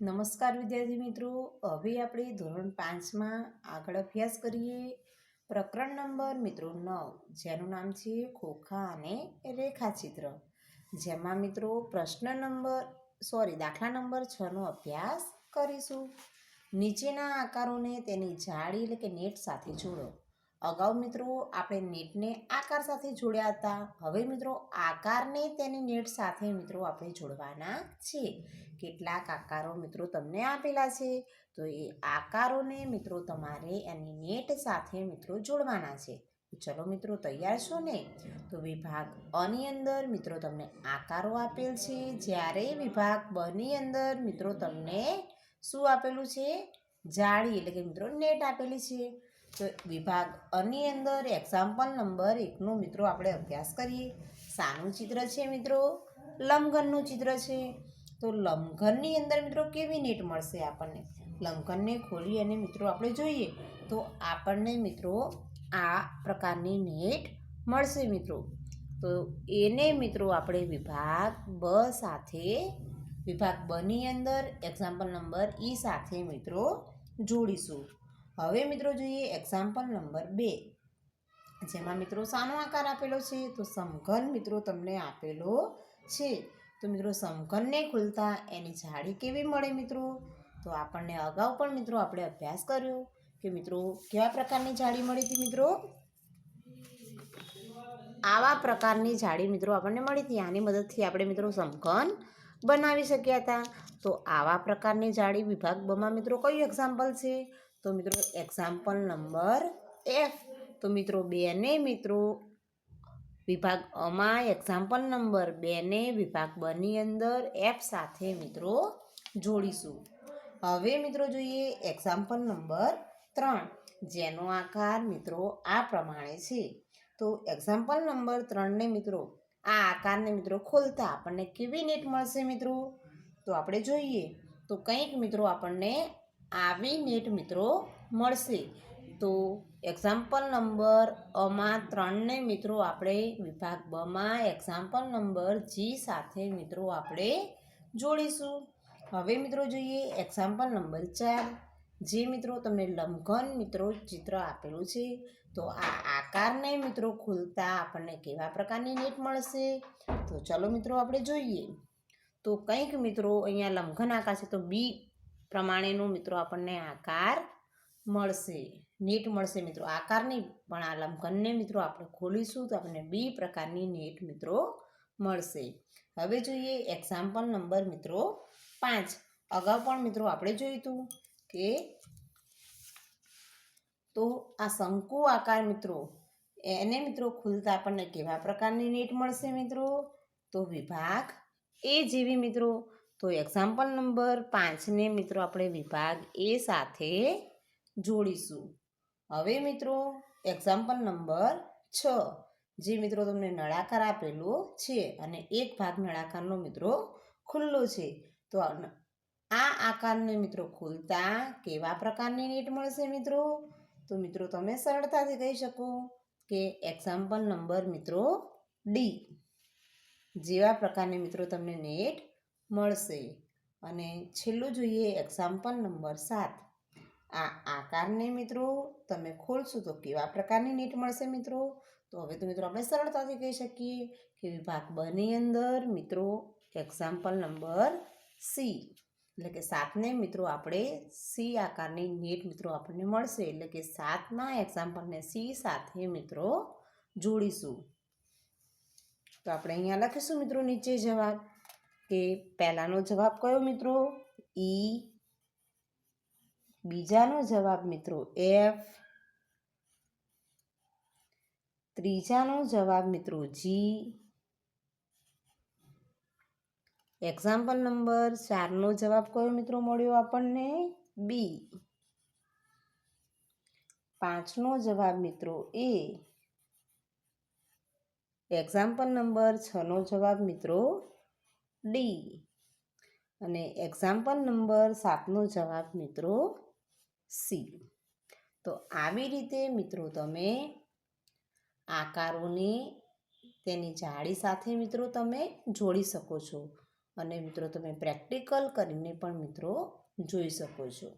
નમસ્કાર વિદ્યાર્થી મિત્રો. હવે આપણે ધોરણ પાંચમાં આગળ અભ્યાસ કરીએ. પ્રકરણ નંબર મિત્રો નવ, જેનું નામ છે ખોખા અને રેખાચિત્ર. જેમાં મિત્રો પ્રશ્ન નંબર સોરી દાખલા નંબર છનો અભ્યાસ કરીશું. નીચેના આકારોને તેની જાળી એટલે કે નેટ સાથે જોડો. અગાઉ મિત્રો આપણે નેટને આકાર સાથે જોડ્યા હતા. હવે મિત્રો આકારને તેની નેટ સાથે મિત્રો આપણે જોડવાના છે. કેટલાક આકારો મિત્રો તમને આપેલા છે. તો એ આકારોને મિત્રો તમારે એની નેટ સાથે મિત્રો જોડવાના છે. ચલો મિત્રો તૈયાર છો ને? તો વિભાગ અની અંદર મિત્રો તમને આકારો આપેલ છે. જ્યારે વિભાગ બની અંદર મિત્રો તમને શું આપેલું છે? જાળી એટલે કે મિત્રો નેટ આપેલી છે. વિભાગ અની અંદર એક્ઝામ્પલ નંબર એકનું મિત્રો આપણે અભ્યાસ કરીએ. શાનું ચિત્ર છે મિત્રો. લંબઘનનું ચિત્ર છે. તો લંબઘનની અંદર મિત્રો કેવી નેટ મળશે આપણને? લંબઘનને ખોલી અને મિત્રો આપણે જોઈએ. તો આપણને મિત્રો આ પ્રકારની નેટ મળશે મિત્રો. તો એને મિત્રો આપણે વિભાગ બ સાથે, વિભાગ બની અંદર એક્ઝામ્પલ નંબર ઈ સાથે મિત્રો જોડીશું. હવે મિત્રો જોઈએ એક્ઝામ્પલ નંબર બે. જેમાં મિત્રો સાનો આકાર આપેલો છે? તો સમઘન મિત્રો તમને આપેલો છે. તો મિત્રો સમઘનને ખુલતા એની જાડી કેવી મળે મિત્રો? તો આપણને અગાઉ પણ મિત્રો આપણે અભ્યાસ કર્યો કે મિત્રો કેવા પ્રકારની જાડી મળી હતી મિત્રો? આવા પ્રકારની જાડી મિત્રો આપણને મળી હતી. આની મદદથી આપણે મિત્રો સમઘન બનાવી શક્યા હતા. તો આવા પ્રકારની જાડી વિભાગ બમાં મિત્રો કયું એક્ઝામ્પલ છે? તો મિત્રો એક્ઝામ્પલ નંબર એફ તો મિત્રો, બેને મિત્રો, વિભાગ અમાં એક્ઝામ્પલ નંબર બેને વિભાગ બની અંદર એફ સાથે મિત્રો જોડીશું. હવે મિત્રો જોઈએ એક્ઝામ્પલ નંબર ત્રણ. જેનો આકાર મિત્રો આ પ્રમાણે છે. તો એક્ઝામ્પલ નંબર ત્રણને મિત્રો, આ આકારને મિત્રો ખોલતા આપણને કેવી નેટ મળશે મિત્રો? તો આપણે જોઈએ. તો કંઈક મિત્રો આપણને આવી નેટ મિત્રો મળશે. તો એક્ઝામ્પલ નંબર અમાં ત્રણને મિત્રો આપણે વિભાગ બમાં એક્ઝામ્પલ નંબર જી સાથે મિત્રો આપણે જોડીશું. હવે મિત્રો જોઈએ એક્ઝામ્પલ નંબર ચાર. જે મિત્રો તમને લંઘન મિત્રો ચિત્ર આપેલું છે, તો આ આકારને મિત્રો ખુલતા આપણને કેવા પ્રકારની નેટ મળશે? તો ચલો મિત્રો આપણે જોઈએ. તો કંઈક મિત્રો અહીંયા લંઘન આકાર છે, તો બી પ્રમાણેનું મિત્રો આપણને આકાર મળશે. નેટ મળશે મિત્રો. આકાર નહીં, પણ આ લંબઘનને મિત્રો આપણે ખોલીશું તો આપણને બી પ્રકારની નેટ મિત્રો મળશે. હવે જોઈએ એક્ઝામ્પલ નંબર મિત્રો પાંચ. અગાઉ પણ મિત્રો આપણે જોયું હતું કે તો આ શંકુ આકાર મિત્રો, એને મિત્રો ખુલતા આપણને કેવા પ્રકારની નેટ મળશે મિત્રો? તો વિભાગ એ જેવી મિત્રો તો એક્ઝામ્પલ નંબર પાંચને મિત્રો આપણે વિભાગ એ સાથે જોડીશું. હવે મિત્રો એક્ઝામ્પલ નંબર છ, જે મિત્રો તમને નળાકાર આપેલો છે અને એક ભાગ નળાકારનો મિત્રો ખુલ્લો છે. તો આ આકારને મિત્રો ખુલતા કેવા પ્રકારની નેટ મળશે મિત્રો? તો મિત્રો તમે સરળતાથી કહી શકો કે એક્ઝામ્પલ નંબર મિત્રો ડી જેવા પ્રકારની મિત્રો તમને નેટ મળશે. અને છેલ્લું જોઈએ એક્ઝામ્પલ નંબર સાત. આ આકારને મિત્રો તમે ખોલશો તો કેવા પ્રકારની નીટ મળશે મિત્રો? તો હવે તો મિત્રો આપણે સરળતાથી કહી શકીએ કે વિભાગ બની અંદર મિત્રો એક્ઝામ્પલ નંબર સી. એટલે કે સાતને મિત્રો આપણે સી આકારની નીટ મિત્રો આપણને મળશે. એટલે કે સાતના એક્ઝામ્પલને સી સાથે મિત્રો જોડીશું. તો આપણે અહીંયા લખીશું મિત્રો નીચે જવાબ. કે પહેલાંનો જવાબ કયો મિત્રો? ઈ બીજાનો જવાબ મિત્રો એફ ત્રીજાનો જવાબ મિત્રો જી એક્ઝામ્પલ નંબર ચારનો જવાબ કયો મિત્રો મળ્યો આપણને? બી પાંચનો જવાબ મિત્રો એ એક્ઝામ્પલ નંબર છનો જવાબ મિત્રો ડી અને એક્ઝામ્પલ નંબર સાતનો જવાબ મિત્રો સી તો આવી રીતે મિત્રો તમે આકારોને તેની જાળી સાથે મિત્રો તમે જોડી શકો છો. અને મિત્રો તમે પ્રેક્ટિકલ કરીને પણ મિત્રો જોઈ શકો છો.